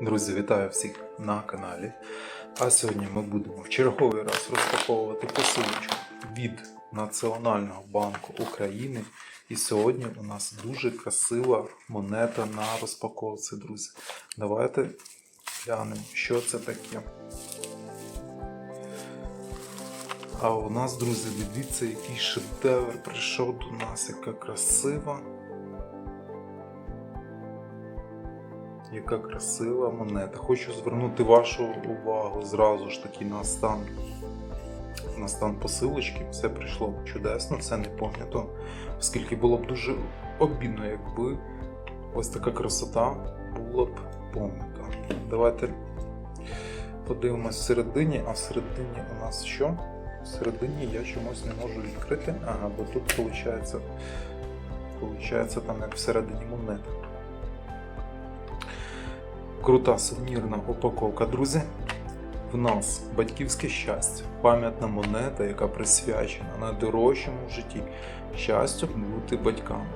Друзі, вітаю всіх на каналі. А сьогодні ми будемо в черговий раз розпаковувати посилочку від Національного банку України. І сьогодні у нас дуже красива монета на розпаковці, друзі. Давайте глянемо, що це таке. А у нас, друзі, дивіться, який шедевр прийшов до нас, яка красива. Яка красива монета. Хочу звернути вашу увагу зразу ж таки на стан, на стан посилочки. Все прийшло чудесно, все не пом'ято. Оскільки було б дуже обідно, якби ось така красота була б пом'ята. Давайте подивимось всередині, а всередині у нас що? Всередині я чомусь не можу відкрити. Ага, бо тут виходить, виходить там як всередині монета. Крута сувенірна упаковка, друзі. В нас батьківське щастя, пам'ятна монета, яка присвячена найдорожчому в житті щастю бути батьками.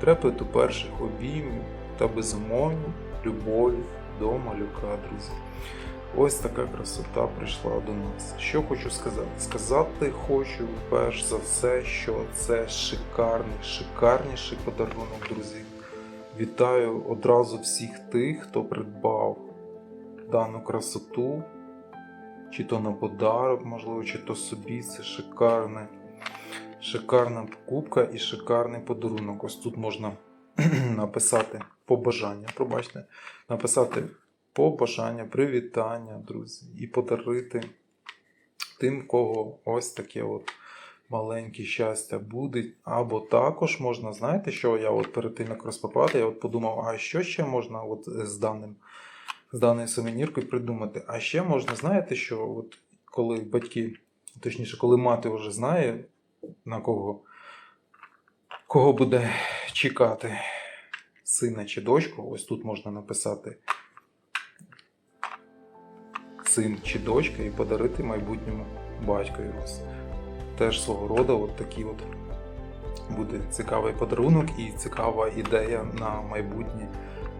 Трепету перших обіймів та безумовну любові до малюка, друзі. Ось така красота прийшла до нас. Що хочу сказати? Сказати хочу перш за все, що це шикарний, шикарніший подарунок, друзі. Вітаю одразу всіх тих, хто придбав дану красоту, чи то на подарок, можливо, чи то собі. Це шикарне, шикарна покупка і шикарний подарунок. Ось тут можна написати побажання, пробачте, написати побажання, привітання, друзі, і подарити тим, кого ось таке от маленьке щастя буде. Або також можна, знаєте, що я от перед тим як розпакувати, я от подумав, а що ще можна от з даним, з даною сувеніркою придумати? А ще можна, знаєте, що от коли батьки, точніше, коли мати вже знає, на кого, кого буде чекати сина чи дочку, ось тут можна написати син чи дочка і подарити майбутньому батькові. Ось теж свого роду от такий от буде цікавий подарунок і цікава ідея на майбутнє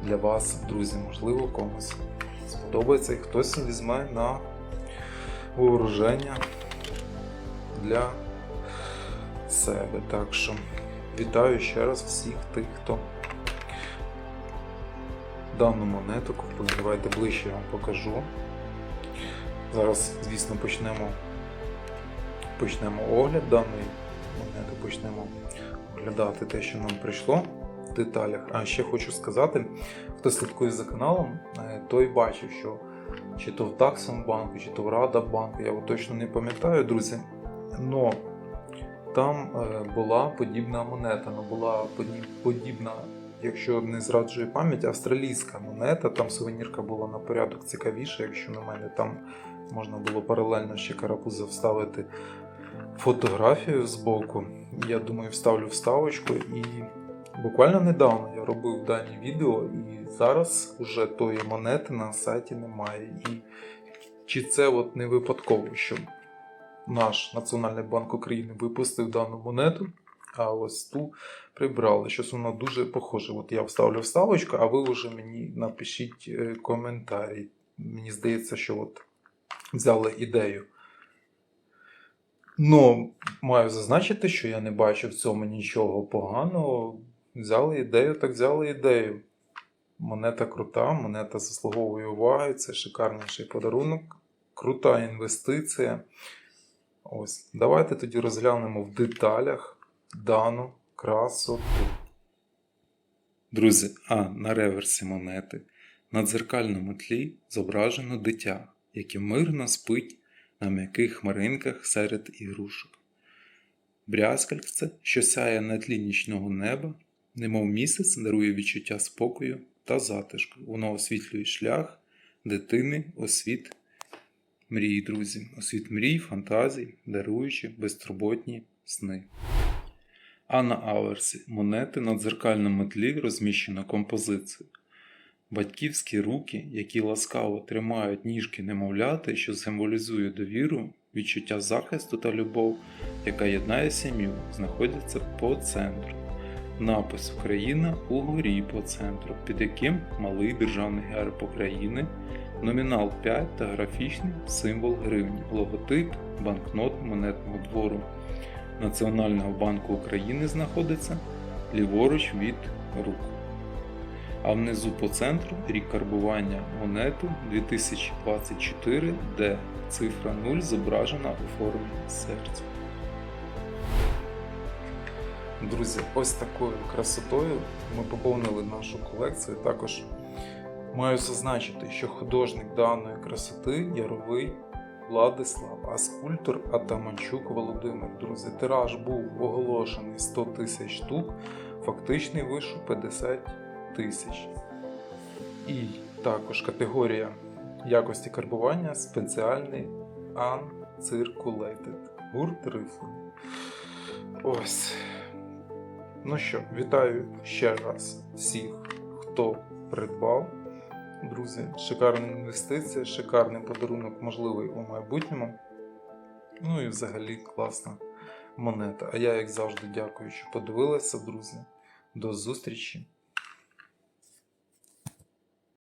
для вас, друзі. Можливо, комусь сподобається і хтось візьме на вооруження для себе. Так що вітаю ще раз всіх тих, хто дану монету купив. Давайте ближче вам покажу. Зараз, звісно, почнемо почнемо огляд даної монети, почнемо оглядати те, що нам прийшло в деталях. А ще хочу сказати, хто слідкує за каналом, е, той бачив, що чи то в Таксомбанку, чи то в Рада банку, я точно не пам'ятаю, друзі. Но там е, була подібна монета, ну була подібна, якщо не зраджує пам'ять, австралійська монета. Там сувенірка була на порядок цікавіша, якщо на мене там можна було паралельно ще карапуза вставити фотографію з боку. Я думаю, вставлю вставочку. І буквально недавно я робив дані відео, і зараз вже тої монети на сайті немає. І чи це от не випадково, що наш Національний банк України випустив дану монету, а ось ту прибрали. Щось воно дуже похоже. От я вставлю вставочку, а ви вже мені напишіть е, коментарі. Мені здається, що от взяли ідею. Ну, маю зазначити, що я не бачу в цьому нічого поганого. Взяли ідею, так взяли ідею. Монета крута, монета заслуговує уваги, це шикарніший подарунок, крута інвестиція. Ось, давайте тоді розглянемо в деталях дану красоту. Друзі, а на реверсі монети на дзеркальному тлі зображено дитя, яке мирно спить на м'яких хмаринках серед ігрушок. Брязкальце, що сяє на тлі нічного неба, немов місяць дарує відчуття спокою та затишку. Воно освітлює шлях дитини у світ мрій, друзі, у світ мрій, фантазій, даруючи безтурботні сни. А на аверсі монети на дзеркальному тлі розміщено композицію. Батьківські руки, які ласкаво тримають ніжки немовляти, що символізує довіру, відчуття захисту та любов, яка єднає сім'ю, знаходяться по центру. Напис Україна угорі по центру, під яким малий державний герб України, номінал 5 та графічний символ гривні, логотип банкнот монетного двору Національного банку України знаходиться ліворуч від рук. А внизу по центру рік карбування монети 2024, де цифра 0 зображена у формі серця. Друзі, ось такою красотою ми поповнили нашу колекцію. Також маю зазначити, що художник даної красоти Яровий Владислав, а скульптор Атаманчук Володимир. Друзі, тираж був оголошений 100 тисяч штук, фактичний вийшов 50 тисяч. І також категорія якості карбування спеціальний Uncirculated. Гурт рифлений. Ось. Ну що, вітаю ще раз всіх, хто придбав. Друзі, шикарна інвестиція, шикарний подарунок, можливий у майбутньому. Ну і взагалі класна монета. А я, як завжди, дякую, що подивилися, друзі. До зустрічі!